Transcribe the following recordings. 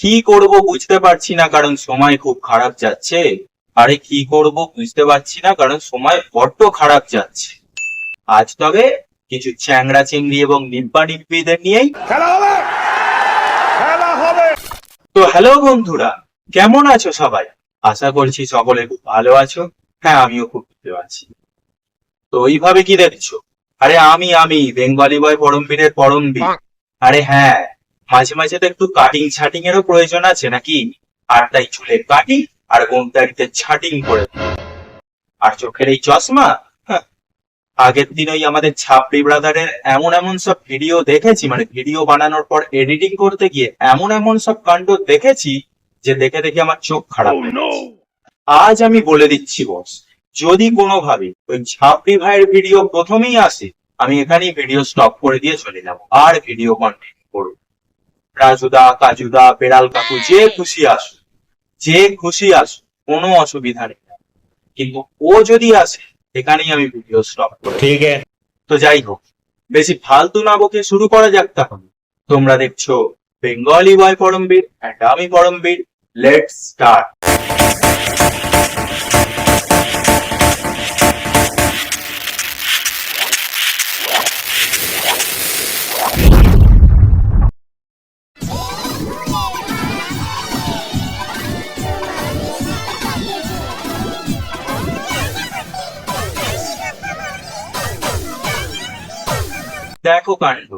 কি করব বুঝতে পারছি না কারণ সময় খুব খারাপ যাচ্ছে। আরে কি করব বুঝতে পারছি না কারণ সময় বড্ড খারাপ যাচ্ছে। আজ তবে কিছু চ্যাংড়া চিংড়ি এবং নিব্বা নিব্বিদের নিয়েই খেলা হবে! খেলা হবে! তো হ্যালো বন্ধুরা কেমন আছো সবাই? আশা করছি সকলে খুব ভালো আছো। হ্যাঁ আমিও খুব ভালো আছি। তো ওইভাবে কি দেখছ? আরে আমি আমি বেঙ্গলি বয় পরমবীরের পরমবীর। আরে হ্যাঁ মাঝে মাঝে তো একটু কাটিং ছাটিং এরও প্রয়োজন আছে নাকি? আর তাই চুলে কাটিং আর গোমতারিতে ছাটিং করে। আর চোখের এই চশমা? হ্যাঁ, আগের দিন ওই আমাদের ছাপড়ি ব্রাদারের এমন এমন সব ভিডিও দেখেছি মানে ভিডিও বানানোর পর এডিটিং করতে গিয়ে এমন এমন সব কাণ্ড দেখেছি যে দেখে দেখে আমার চোখ খারাপ গেছে। আজ আমি বলে দিচ্ছি বস যদি কোনোভাবে ওই ছাপড়ি ভাইয়ের ভিডিও প্রথমেই আসে আমি এখানেই ভিডিও স্টপ করে দিয়ে চলে যাব। আর ভিডিও কন্টিনিউ করব রাজুদা কাজুদা বেড়াল কাকু যে খুশি আসু যে খুশি আসু কোনো অসুবিধা নেই। কিন্তু ও যদি আসে এখানেই আমি ভিডিও স্টপ করি। ঠিক আছে। তো যাই হোক বেশি ফালতু না বকে শুরু করা যাক তখন তোমরা দেখছ বেঙ্গলি বয় পরমবীর অ্যান্ড আমি পরমবীর লেটস স্টার্ট দেখো কাণ্ড।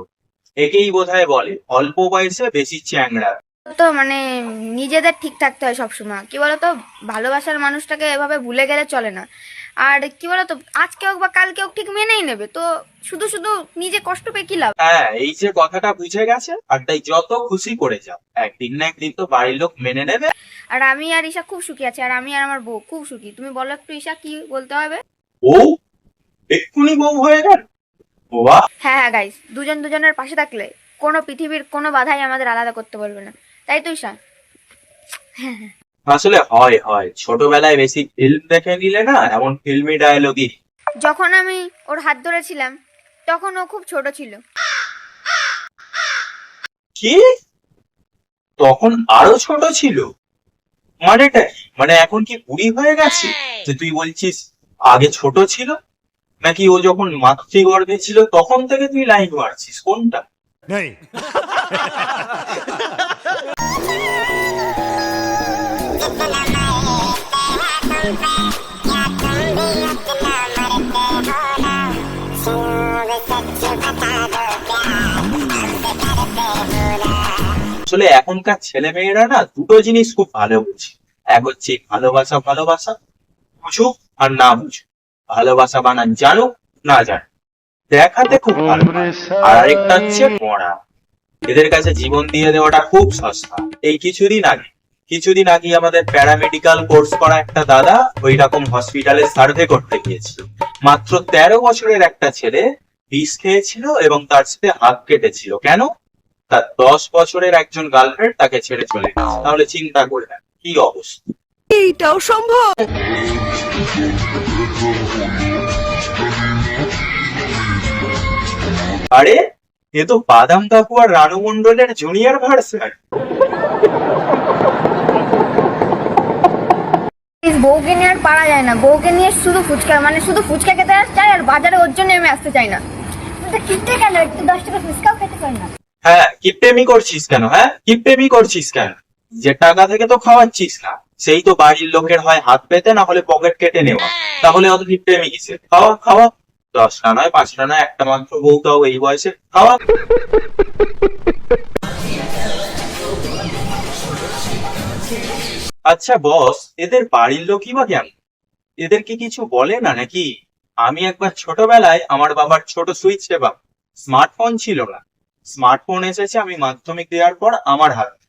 একেই বোধহয় বলে অল্প বয়সে বেশি চ্যাংড়া। তো মানে নিজেদের ঠিক থাকতে হয় সবসময়। কি বলতো? ভালোবাসার মানুষটাকে এভাবে ভুলে গেলে চলে না। আর কি বলতো? আজকে হোক বা কালকে হোক ঠিক মেনেই নেবে। তো শুধু শুধু নিজে কষ্ট পেয়ে কি লাভ? হ্যাঁ এই যে কথাটা বুঝে গেছে আর তাই যত খুশি করে যাও। একদিন না একদিন তো বাড়ির লোক মেনে নেবে। আর আমি আর ঈশা খুব সুখী আছি আর আমি আর আমার বউ খুব সুখী। তুমি বলো একটু ঈশা কি বলতে হবে? বউ? এক্ষুনি বউ হয়ে গেল? বাহ হ্যাঁ হ্যাঁ গাইস দুজন দুজনের পাশে থাকলে কোনো পৃথিবীর কোনো বাধাই আমাদের আলাদা করতে বলবে না। তাই তো ঈশা আসলে হয় হয়। ছোটবেলায় বেশি ফিল্ম দেখে নিলে না এমন ফিল্মি ডায়লগই যখন আমি ওর হাত ধরেছিলাম তখন ও খুব ছোট ছিল। কি? তখন আরও ছোট ছিল? মানেটা মানে এখন কি বুড়ি হয়ে গেছে? যে তুই বলছিস আগে ছোট ছিল? নাকি ও যখন মাতৃগর্ভে ছিল তখন থেকে তুই লাইন মারছিস? কোনটা? নেই। আসলে এখনকার ছেলে মেয়েরা না দুটো জিনিস খুব ভালো বুঝে। এক হচ্ছে ভালোবাসা ভালোবাসা বুঝুক আর না বুঝুক ভালোবাসা বানান জানুক না জানুক। দেখাতে খুব ভালো আর আরেকটা হচ্ছে পড়া। এদের কাছে জীবন দিয়ে দেওয়াটা খুব সস্তা। এই কিছুদিন আগে কিছুদিন আগে আমাদের প্যারামেডিক্যাল কোর্স করা একটা দাদা ওই রকম হসপিটালে সার্ভে করতে গিয়েছিল। মাত্র তেরো বছরের একটা ছেলে বিষ খেয়েছিল এবং তার সাথে হাত কেটেছিল। কেন? তার দশ বছরের একজন গার্লফ্রেন্ড তাকে ছেড়ে চলে গেছে। তাহলে চিন্তা করে কি অবস্থা? এইটাও সম্ভব। আরে এ তো বাদাম কাকু আর রানু মন্ডলের জুনিয়র ভার্সন। বউকে নিয়ে আর পারা যায় না। বউকে নিয়ে শুধু ফুচকা মানে শুধু ফুচকা খেতে আসতে চাই আর বাজারে ওর জন্য আমি আসতে চাই না। কিনতে কেন? একটু দশ টাকা ফুচকাও খেতে পারি না। হ্যাঁ কিপটেমি করছিস কেন হ্যাঁ? কিপটেমি করছিস কেন? যে টাকা থেকে তো খাওয়াচ্ছিস না। সেই তো বাড়ির লোকের হয় হাত পেতে, না হলে পকেট কেটে নেওয়া। তাহলে অত কিপটেমি কিসের? খাওয়া খাওয়া। দশটা নয় পাঁচটা নয় একটা মাত্র বউ তাও এই বয়সে। খাওয়া। আচ্ছা বস এদের বাড়ির লোকই বা কেমন? এদেরকে কিছু বলে না নাকি? আমি একবার ছোটবেলায় আমার বাবার ছোট সুইচ সেবা। স্মার্টফোন ছিল না। স্মার্টফোন এসেছে আমি মাধ্যমিক দেওয়ার পর আমার হাতে।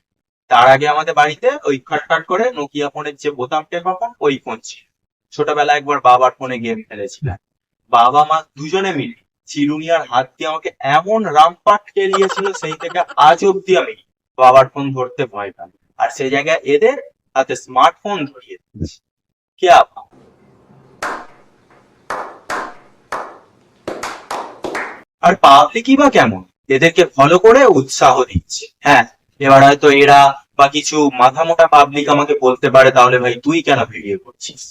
তার আগে আমাদের বাড়িতে ওই খাটখাট করে নোকিয়া ফোনের যে বোতাম টেপা ফোন ওই ফোন ছিল। ছোটবেলায় একবার বাবার ফোনে গেম খেলেছিলাম বাবা, মা দুজনে মিলে চিরুনিয়ার হাত দিয়ে আমাকে এমন রামপাট কেলিয়েছিল সেই থেকে আজ অব্দি আমি বাবার ফোন ধরতে ভয় পাই। আর সেই জায়গায় এদের হাতে স্মার্টফোন ধরিয়ে দিচ্ছে কে আপা? আর পাবলিকই বা কেমন? এদেরকে ফলো করে উৎসাহ দিচ্ছে। হ্যাঁ এবার হয়তো এরা বা কিছু মাথা মোটা পাবলিক আমাকে বলতে পারে, তাহলে ভাই তুই কেন ভিডিও করছিস?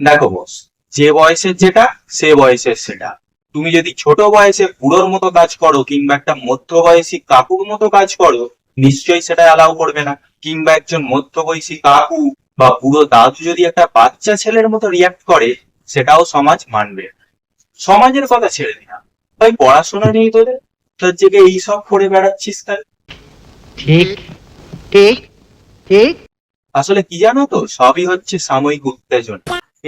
দেখো বস যে বয়সের যেটা, সে বয়সের সেটা। তুমি যদি ছোট বয়সে বুড়োর মতো কাজ করো, কিংবা একটা মধ্যবয়সী কাকুর মতো কাজ করো, নিশ্চয়ই সেটা অ্যালাউ করবে না। কিংবা একজন মধ্যবয়সী কাকু বা বুড়ো দাদু যদি একটা বাচ্চা ছেলের মতো রিয়াক্ট করে, সেটাও সমাজ মানবে সমাজের কথা ছেড়ে দিনা ভাই পড়াশোনা নেই তোদের? তোর জেগে এইসব করে বেড়াচ্ছিস তাই ঠিক ঠিক ঠিক। আসলে কি জানো তো? সবই হচ্ছে সাময়িক উত্তেজনা।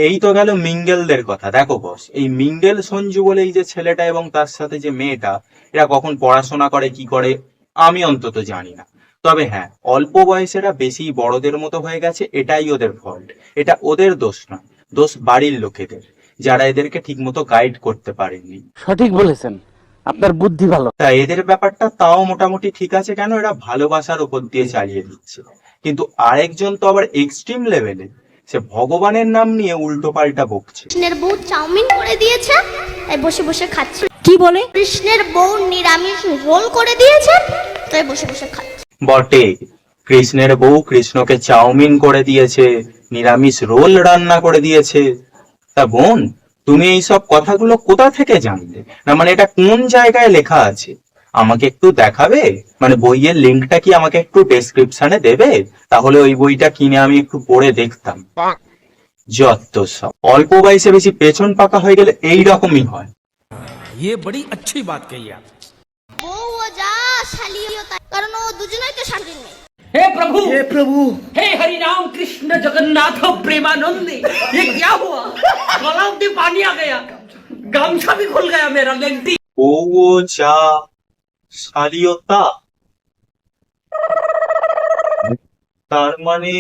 এই তো গেল মিঙ্গেলদের কথা। দেখো বস এই মিঙ্গেল সঞ্জু বলে এই যে ছেলেটা এবং তার সাথে যে মেয়েটা এরা কখন পড়াশোনা করে কি করে আমি অন্তত জানি না। তবে হ্যাঁ অল্প বয়সেরা বেশি বড়দের মতো হয়ে গেছে এটাই ওদের ফল্ট এটা ওদের দোষ না দোষ বাড়ির লোকেদের যারা এদেরকে ঠিকমতো গাইড করতে পারেননি। সঠিক বলেছেন। আপনার বুদ্ধি ভালো। তা এদের ব্যাপারটা তাও মোটামুটি ঠিক আছে কেন? এরা ভালোবাসার উপর দিয়ে চালিয়ে দিচ্ছে। কিন্তু আরেকজন তো আবার এক্সট্রিম লেভেলে সে ভগবানের নাম নিয়ে উল্টো পাল্টা বকছে। কৃষ্ণের বউ চাউমিন করে দিয়েছে তাই বসে বসে খাচ্ছে। কি বলে? কৃষ্ণের বউ নিরামিষ রোল করে দিয়েছে তাই বসে বসে খাচ্ছে। বটে। কৃষ্ণের বউ কৃষ্ণকে চাউমিন করে দিয়েছে নিরামিষ রোল রান্না করে দিয়েছে। তা বোন তুমি এইসব কথাগুলো কোথা থেকে জানলে না মানে এটা কোন জায়গায় লেখা আছে আমাকে একটু দেখাবে মানে বইয়ের লিঙ্কটা কি আমাকে একটু ডেসক্রিপশনে দেবে তাহলে ওই বইটা কিনে আমি একটু পড়ে দেখতাম যত সব অল্প বয়সে বেশি পেছন পাকা হয়ে গেলে এই রকমই হয় ये बड़ी अच्छी बात कही आप বউ ও যা শালিও তাই কারণ ও দুজনেই তো স্বাধীন নেই हे प्रभु हे प्रभु हे हरि राम कृष्ण जगन्नाथ प्रेमानंद ये क्या हुआ गला में पानी आ गया गमछा भी खुल गया मेरा लेंटी ও ও যা শালীয়তা তার মানে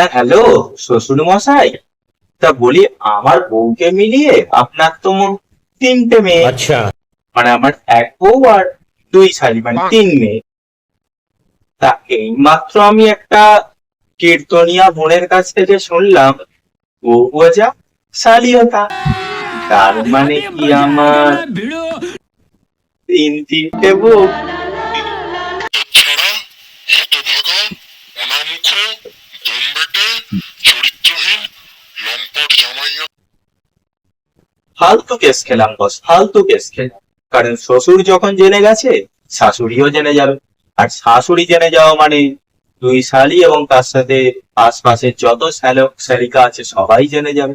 হ্যাঁ হ্যালো শ্বশুর মশাই। তা বলি আমার বউকে মিলিয়ে আপনার তো মোট তিনটে মেয়ে। আচ্ছা। মানে আমার এক বউ আর দুই শালি মানে তিন মেয়ে। তা এই মাত্র আমি একটা কীর্তনিয়া বোনের কাছ থেকে শুনলাম ও যা শালীয়তা তার মানে কি আমার তিন তিনটে বউ? আমার মুখে চরিত্রহীন, লম্পট জামাইয়া। ফালতু কেস খেলাম, বস, ফালতু কেস খেলাম। কারণ শ্বশুর যখন জেনে গেছে, শাশুড়িও জেনে যাবে। আর শাশুড়ি জেনে যাওয়া মানে দুই শালি এবং তার সাথে আশপাশের যত শ্যালক শ্যালিকা আছে, সবাই জেনে যাবে।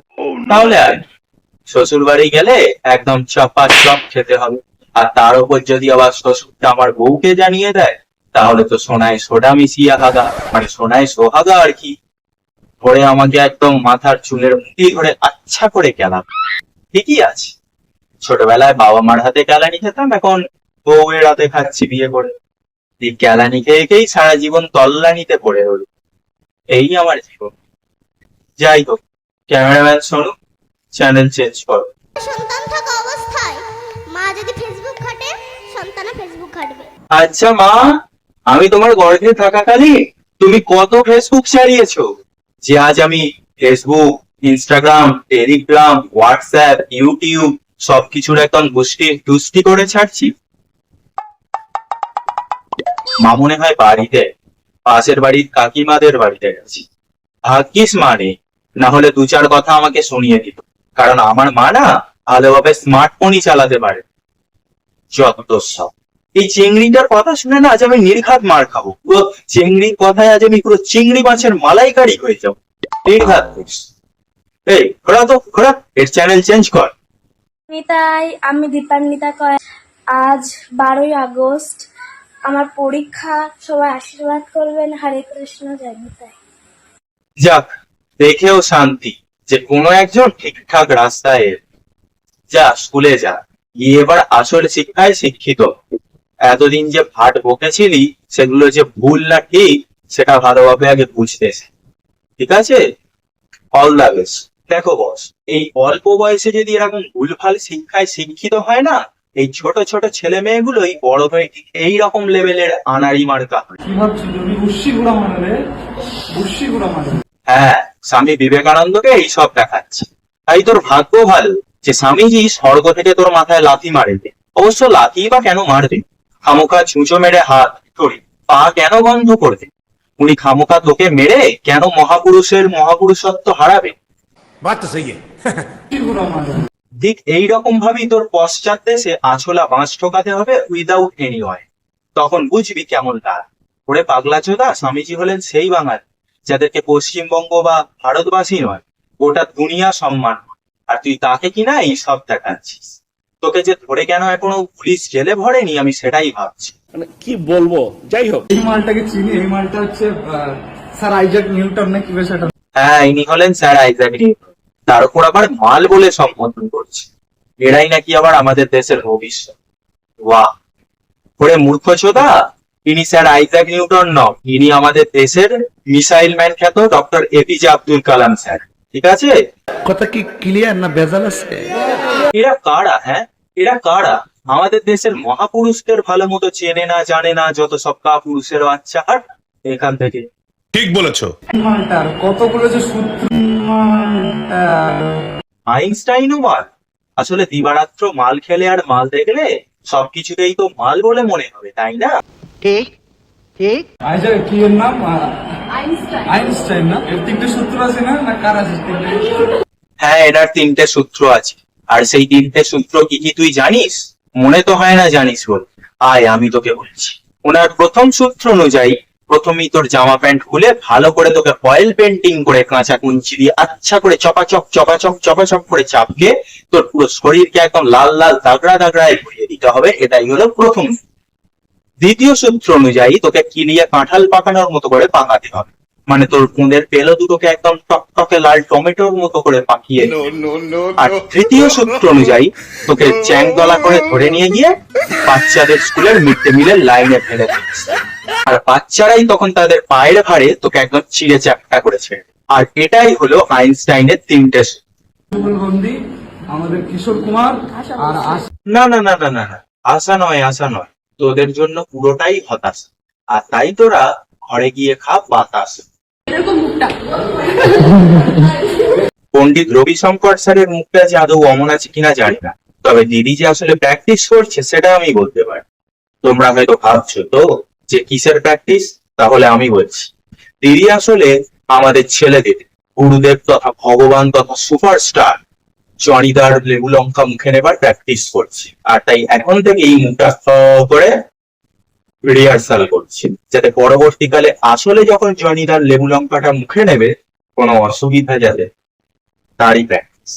তাহলে আর শ্বশুর বাড়ি গেলে একদম চপা চপ খেতে হবে। আর তার উপর যদি আবার শ্বশুরটা আমার বউকে জানিয়ে দেয়, তাহলে তো সোনায় সোডা মিশিয়ে হাগা মানে সোনায় সোহাগা আর কি। পরে আমাকে একদম মাথার চুলের মুঠি ধরে আচ্ছা করে গেলাম। ঠিকই আছে। ছোটবেলায় বাবা মার হাতে কেলানি খেতাম এখন বউয়ের হাতে খাচ্ছি বিয়ে করে। এই কেলানি খেয়ে খেয়েই সারা জীবন তল্লানিতে পড়ে রইল এই আমার জীবন। যাই হোক ক্যামেরাম্যান শোনো চ্যানেল চেঞ্জ করো। সন্তান থাকা অবস্থায় মা যদি ফেসবুক ঘাটে সন্তানও ফেসবুক ঘাটবে। আচ্ছা মা আমি তোমার গর্ভে থাকাকালীন তুমি কত ফেসবুক চালিয়েছো যে আজ আমি Facebook Instagram Telegram WhatsApp YouTube সবকিছুর একদম গোষ্ঠী দুষ্টি করে ছাড়ছি। মা মনে হয় বাড়িতে, পাশের বাড়ির কাকিমাদের বাড়িতে গেছি। ভাগ্যিস মানে না হলে দু চার কথা আমাকে শুনিয়ে দিত। কারণ আমার মা না ভালোভাবে স্মার্টফোনই চালাতে পারে। যত সব। এই চিংড়িটার কথা শুনে না আজ আমি নির্ঘাত মার খাব। পুরো চিংড়ির কথায় আজ আমি পুরো চিংড়ি মাছের মালাইকারি হয়ে যাব। নির্ঘাত এই ঘোরা তো ঘোরা এর চ্যানেল চেঞ্জ কর। নিতাই আমি দীপান্বিতা কয়। আজ বারোই আগস্ট আমার পরীক্ষা সবাই আশীর্বাদ করবেন। হরে কৃষ্ণ জয় নিতাই। যাক দেখেও শান্তি যে কোনো একজন ঠিকঠাক রাস্তায় যা স্কুলে যা। গিয়ে এবার আসল শিক্ষায় শিক্ষিত। এতদিন যে ভাট বকেছিলি সেগুলো যে ভুল না ঠিক সেটা ভালোভাবে আগে বুঝতে ঠিক আছে? অল দ্য বেস্ট দেখো বস এই অল্প বয়সে যদি এরকম ভুলভাল শিক্ষায় শিক্ষিত হয় না এই ছোট ছোট ছেলে মেয়েগুলোই বড় হয়ে ঠিক এইরকম লেভেলের আনাড়ি মার্কা হয়। হ্যাঁ স্বামী বিবেকানন্দকে এইসব দেখাচ্ছে। তাই তোর ভাগ্য ভালো যে স্বামীজি স্বর্গ থেকে তোর মাথায় লাথি মারবে। অবশ্য লাথি বা কেন মারবে? খামোখা ছুঁচো মেরে হাত ধরে পা কেন বন্ধ করবে? উনি খামোখা তোকে মেরে কেন মহাপুরুষের মহাপুরুষত্ব হারাবে? দিক এইরকম ভাবেই তোর পশ্চাৎ দেশে আছলা বাঁশ ঠোকাতে হবে উইদাউট এনি অয় তখন বুঝবি কেমন তারা। ওরে পাগলা চোদা স্বামীজি হলেন সেই বাঙাল যাদেরকে পশ্চিমবঙ্গ বা ভারতবাসী নয় গোটা দুনিয়া সম্মান আর তুই তাকে কিনা এই সব দেখাচ্ছিস? তোকে যে ধরে কেন এখনও পুলিশ জেলে ভরেনি আমি সেটাই ভাবছি। মানে কি বলব? যাই হোক। এই মালটাকে চিনি এই মালটা হচ্ছে স্যার আইজাক নিউটন না কি বেশ হ্যাঁ ইনি হলেন স্যার আইজাক নিউটন। তার উপর আবার মাল বলে সম্বোধন করছে। এরাই নাকি আবার আমাদের দেশের ভবিষ্যৎ। বাহ ওরে মূর্খ চোদা ইনি স্যার আইজাক নিউটন নন ইনি আমাদের দেশের মিসাইল ম্যান খ্যাত doctor APJ Abdul Kalam sir. ঠিক আছে? কথা কি ক্লিয়ার না ভেজাল আছে? এরা কারা হ্যাঁ? এরা কারা? আমাদের দেশের মহাপুরুষদের ভালো মতো চেনে না জানে না যত সব কাপুরুষের বাচ্চা। আর এখান থেকে। ঠিক বলেছ। কতগুলো যে সূত্র? আইনস্টাইনও মাল। আসলে দিবারাত্র মাল খেলে আর মাল দেখলে সবকিছুকেই তো মাল বলে মনে হবে তাই না? ঠিক ঠিক। কি এর নাম? আইনস্টাইন। না? এর তিনটে সূত্র আছে না? না কার আছে? হ্যাঁ এনার তিনটে সূত্র আছে। আর সেই তিনটে সূত্র কি কি তুই জানিস? মনে তো হয় না জানিস বল। আয়, আমি তোকে বলছি। ওনার প্রথম সূত্র অনুযায়ী প্রথমেই তোর জামা প্যান্ট খুলে ভালো করে তোকে অয়েল পেন্টিং করে কাঁচা কুঞ্চি দিয়ে আচ্ছা করে চপাচপ চপাচপ চপাচপ করে চাপকে তোর পুরো শরীরকে একদম লাল লাল, দাগড়া, দাগড়ায় ভরিয়ে দিতে হবে। এটাই হলো প্রথম দ্বিতীয় সূত্র অনুযায়ী তোকে কিলিয়ে কাঁঠাল পাকানোর মতো করে পাকাতে হবে। মানে তোর কুঁদের পেল দুটোকে একদম টকটকে লাল টমেটোর মতো করে পাকিয়ে আর তৃতীয় সূত্র অনুযায়ী তোকে চ্যাং দলা করে ধরে নিয়ে গিয়ে বাচ্চাদের স্কুলের মিড ডে মিলের লাইনে ফেলে দিস আর বাচ্চারাই তখন তাদের পায়ের ভারে তোকে একদম চিড়ে চ্যাপটা করেছে। আর এটাই হলো আইনস্টাইনের তিনটে আমাদের কিশোর কুমার আর না না না না না না। আশা নয় আশা নয়। তোদের জন্য পুরোটাই হতাশা। আর তাই তোরা ঘরে গিয়ে খা বাতাস। পণ্ডিত রবিশঙ্কর স্যারের মুখটা যে আদৌ অমন আছে কিনা জানি না। তবে দিদি যে আসলে প্র্যাকটিস করছে, সেটা আমি বলতে পারি। তোমরা হয়তো ভাবছ তো যে কিসের প্র্যাকটিস তাহলে আমি বলছি। দিদি আসলে আমাদের ছেলেদের গুরুদেব তথা ভগবান তথা সুপারস্টার জনিদার লেবু লঙ্কা মুখে নেবার প্র্যাকটিস করছি। আর তাই এখন থেকে এই মুখটা করে রিহার্সাল করছি। যাতে পরবর্তীকালে আসলে যখন জনিদার লেবু লঙ্কাটা মুখে নেবে কোনো অসুবিধা যাবে তারই প্র্যাকটিস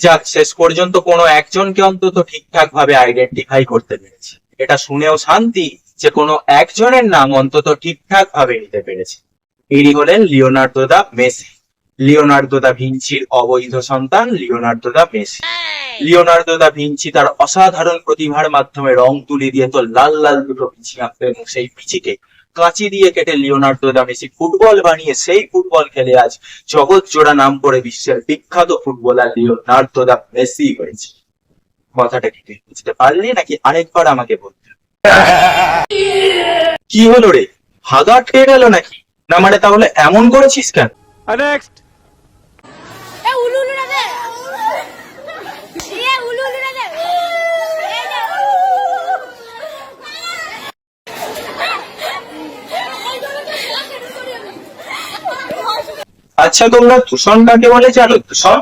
যাক শেষ পর্যন্ত কোনো একজনকে অন্তত ঠিকঠাক ভাবে আইডেন্টিফাই করতে পেরেছি। এটা শুনেও শান্তি যে কোনো একজনের নাম অন্তত ঠিকঠাক ভাবে নিতে পেরেছে। ইনি হলেন Leonardo da Messi. Leonardo da ভিঞ্চির অবৈধ সন্তান Leonardo da Messi. Leonardo da Vinci তার অসাধারণ প্রতিভার মাধ্যমে রং তুলি দিয়ে তো লাল লাল দুটো পিচি আঁকতো এবং সেই পিচিকে কাঁচি দিয়ে কেটে লিওনার্দো দা মেসি ফুটবল বানিয়ে সেই ফুটবল খেলে আজ জগৎ জোড়া নাম করে বিশ্বের বিখ্যাত ফুটবলার লিওনার্দো দা মেসি হয়েছে। কথাটা কি তুই বুঝতে পারলি নাকি আরেকবার আমাকে বলতে? কি হলো রে? হাগা আটকে গেল নাকি? না মানে তাহলে এমন করেছিস কেন? নেক্সট এ উলু উলু রে এ উলু উলু রে এই যে আচ্ছা তোমরা দূষণ কাকে বলে জানো? দূষণ?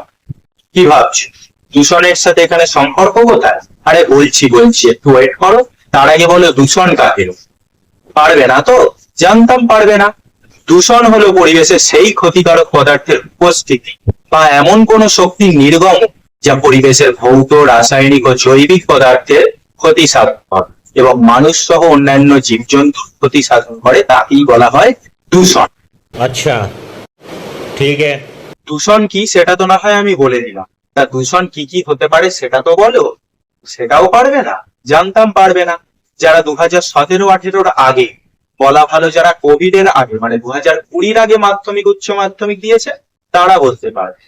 কি ভাবছ? দূষণের সাথে এখানে সম্পর্ক কোথায়? আরে বলছি বলছি, একটু ওয়েট করো। তার আগে বলো দূষণ কাকে পারবে না তো? জানতাম পারবে না। দূষণ হলো পরিবেশের সেই ক্ষতিকারক পদার্থের উপস্থিতি বা এমন কোন শক্তি নির্গম যা পরিবেশের ভৌত, রাসায়নিক ও জৈবিক পদার্থের ক্ষতি সাধন করে এবং মানুষ সহ অন্যান্য জীবজন্তুর ক্ষতি সাধন করে, তাকেই বলা হয় দূষণ। আচ্ছা। ঠিক দূষণ কি, সেটা তো না হয় আমি বলে দিলাম। তা দূষণ কি কি হতে পারে সেটা তো বলো। সেটাও পারবে না, জানতাম পারবে না। যারা দু হাজার সতেরো আঠেরোর আগে, বলা ভালো যারা কোভিড এর আগে মানে দু হাজার কুড়ির আগে মাধ্যমিক, উচ্চ মাধ্যমিক দিয়েছে, তারা বলতে পারবে।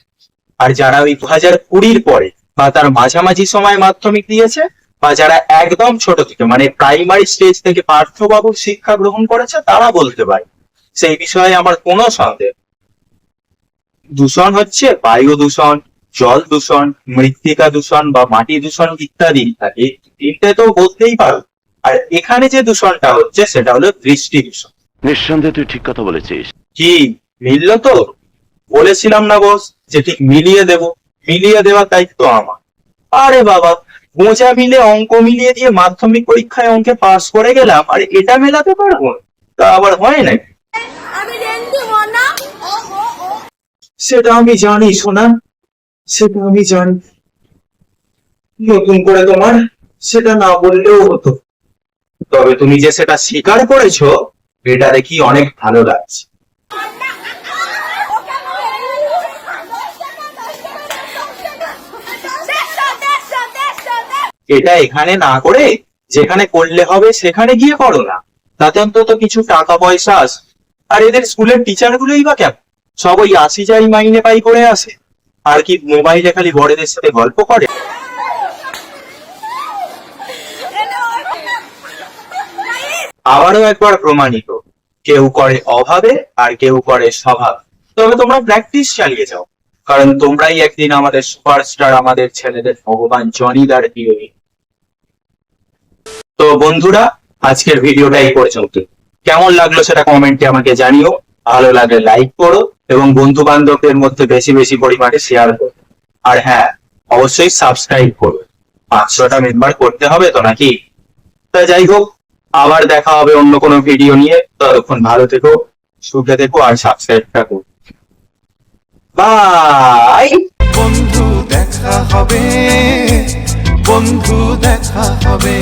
আর যারা ওই দু হাজার কুড়ির পরে, বা তার মাঝামাঝি সময় মাধ্যমিক দিয়েছে, বা যারা একদম ছোট থেকে মানে প্রাইমারি স্টেজ থেকে পার্থবাবুর শিক্ষা গ্রহণ করেছে, তারা বলতে পারে সেই বিষয়ে আমার কোনো সন্দেহ দূষণ হচ্ছে বায়ু দূষণ জল দূষণ মৃত্তিকা দূষণ বা মাটি দূষণ ইত্যাদি ইত্যাদি তিনটে তো বলতেই পারো। আর এখানে যে দূষণটা হচ্ছে সেটা হলো দৃষ্টি দূষণ। নিঃসন্দেহে তুই ঠিক কথা বলেছিস। কি? মিলল তো? বলেছিলাম না বস যে ঠিক মিলিয়ে দেব। মিলিয়ে দেওয়ার দায়িত্ব আমার। আরে বাবা গোঁজা মিলে অঙ্ক মিলিয়ে দিয়ে মাধ্যমিক পরীক্ষায় অঙ্কে পাস করে গেলাম আর এটা মেলাতে পারব? তা আবার হয় নাকি? সেটা আমি জানি, সোনা। সেটা আমি জানি। নতুন করে তোমার সেটা না বললেও হতো। তবে তুমি যে সেটা স্বীকার করেছ, এটা দেখি অনেক ভালো লাগছে। এটা এখানে না করে, যেখানে করলে হবে সেখানে গিয়ে করো না। তাতে অন্তত কিছু টাকা পয়সা আস আর এদের স্কুলের টিচার গুলোই বা কেমন? সব ওই আসি যাই মাইনে পাই করে আসে। আর কি মোবাইলে খালি বড়দের সাথে গল্প করে? আবারও একবার প্রমাণিত। কেউ করে অভাবে আর কেউ করে স্বভাব। তবে তোমরা প্র্যাকটিস চালিয়ে যাও। কারণ তোমরাই একদিন আমাদের সুপারস্টার আমাদের ছেলেদের ভগবান জনিদার হিরোইন তো বন্ধুরা, আজকের ভিডিওটা এই পর্যন্ত কেমন লাগল সেটা কমেন্টে আমাকে জানিও। ভালো লাগলে লাইক করো। এবং বন্ধু বান্ধবদের মধ্যে বেশি বেশি পরিমাণে শেয়ার করবে আর হ্যাঁ অবশ্যই সাবস্ক্রাইব করবে। পাঁচশোটা মেম্বার করতে হবে তো নাকি? তা যাই হোক, আবার দেখা হবে অন্য কোনো ভিডিও নিয়ে। ততক্ষণ ভালো থেকো, সুখে থেকো আর সাবস্ক্রাইবটা করো। বাই বন্ধু দেখা হবে, বন্ধু দেখা হবে।